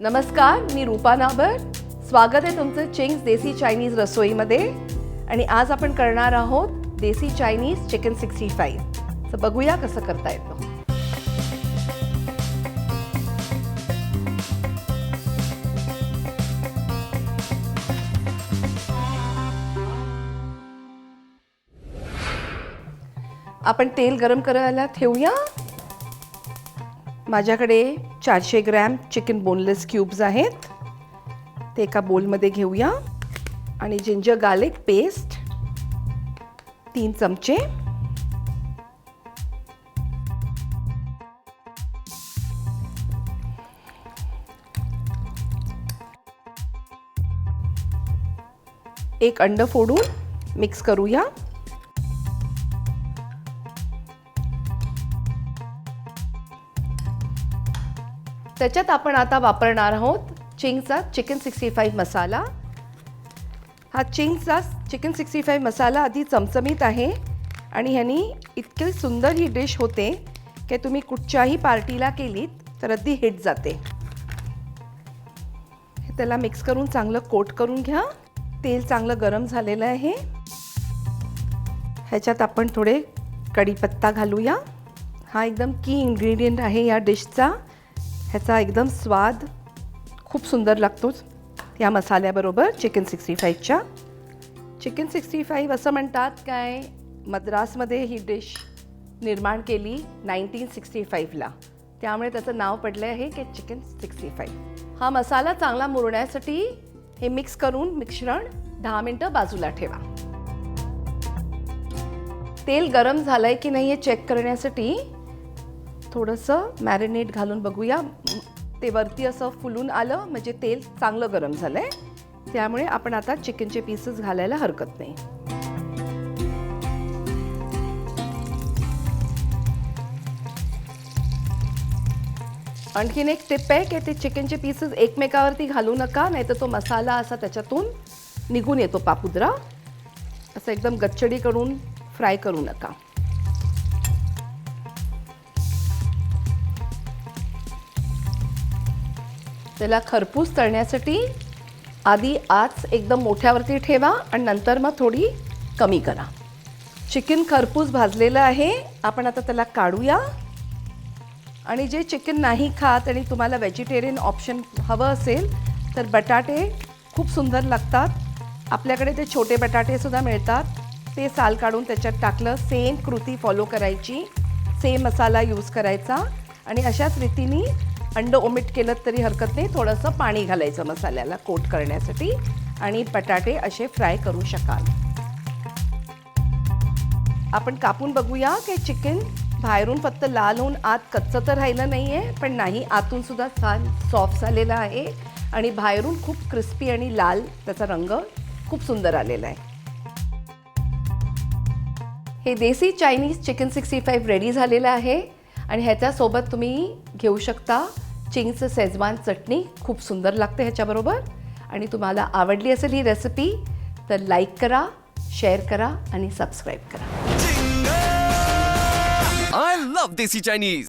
नमस्कार मी रूपा नाबर. स्वागत आहे तुमचं चिंग्स देसी चायनीज रसोईमध्ये. आणि आज आपण करणार आहोत देसी चायनीज चिकन सिक्स्टी फाईव्ह. तर बघूया कसं करता येतं. आपण तेल गरम करायला ठेवूया. माझ्याकडे चारशे ग्रॅम चिकन बोनलेस क्यूब्स आहेत. ते एका बोलमध्ये घेऊया. आणि जिंजर गार्लिक पेस्ट तीन चमचे. एक अंड फोडून मिक्स करूया. त्याच्यात आपण आता वापरणार आहोत चिंगचा चिकन सिक्स्टी फाईव्ह मसाला. हा चिंगचा चिकन सिक्स्टी फाईव्ह मसाला आधी चमचमीत आहे आणि ह्यानी इतकी सुंदर ही डिश होते की तुम्ही कुठच्याही पार्टीला केलीत तर अगदी हिट जाते. त्याला मिक्स करून चांगलं कोट करून घ्या. तेल चांगलं गरम झालेलं आहे. ह्याच्यात आपण थोडे कढीपत्ता घालूया. हा एकदम की इन्ग्रेडियंट आहे या डिशचा. ह्याचा एकदम स्वाद खूप सुंदर लागतोच या मसाल्याबरोबर चिकन सिक्स्टी फाईव्हच्या चिकन सिक्स्टी फाईव्ह असं म्हणतात काय मद्रासमध्ये ही डिश निर्माण केली नाईन्टीन सिक्स्टी फाईव्हला त्यामुळे त्याचं नाव पडलं आहे की चिकन सिक्स्टी फाईव्ह हा मसाला चांगला मुरण्यासाठी हे मिक्स करून मिश्रण दहा मिनटं बाजूला ठेवा. तेल गरम झालं आहे की नाही हे चेक करण्यासाठी थोडंसं मॅरिनेट घालून बघूया. ते वरती असं फुलून आलं म्हणजे तेल चांगलं गरम झालं आहे त्यामुळे आपण आता चिकनचे पीसेस घालायला हरकत नाही. आणखीन एक टिप आहे की ते चिकनचे पीसेस एकमेकावरती घालू नका नाहीतर तो मसाला असा त्याच्यातून निघून येतो पापुद्रा. असं एकदम गच्चडी करून फ्राय करू नका. त्याला खरपूस तळण्यासाठी आधी आच एकदम मोठ्यावरती ठेवा आणि नंतर मग थोडी कमी करा. चिकन खरपूस भाजलेलं आहे. आपण आता त्याला काढूया. आणि जे चिकन नाही खात आणि तुम्हाला व्हेजिटेरियन ऑप्शन हवं असेल तर बटाटे खूप सुंदर लागतात. आपल्याकडे ते छोटे बटाटेसुद्धा मिळतात. ते साल काढून त्याच्यात टाकलं. सेम कृती फॉलो करायची. सेम मसाला यूज करायचा. आणि अशाच रीतीने अंड ओमिट केलं तरी हरकत नाही. थोडंसं पाणी घालायचं मसाल्याला कोट करण्यासाठी. आणि बटाटे असे फ्राय करू शकाल. आपण कापून बघूया की चिकन बाहेरून फक्त लाल होऊन आत कच्चं तर राहिलं नाही आहे पण नाही आतून सुद्धा छान सॉफ्ट झालेलं आहे. आणि बाहेरून खूप क्रिस्पी आणि लाल त्याचा रंग खूप सुंदर आलेला आहे. हे desi Chinese chicken sixty five ready झालेलं आहे. आणि ह्याच्यासोबत तुम्ही घेऊ शकता चिंगचं सेजवान चटणी खूप सुंदर लागते ह्याच्याबरोबर. आणि तुम्हाला आवडली असेल ही रेसिपी तर लाईक करा शेअर करा आणि सबस्क्राईब करा. I love desi Chinese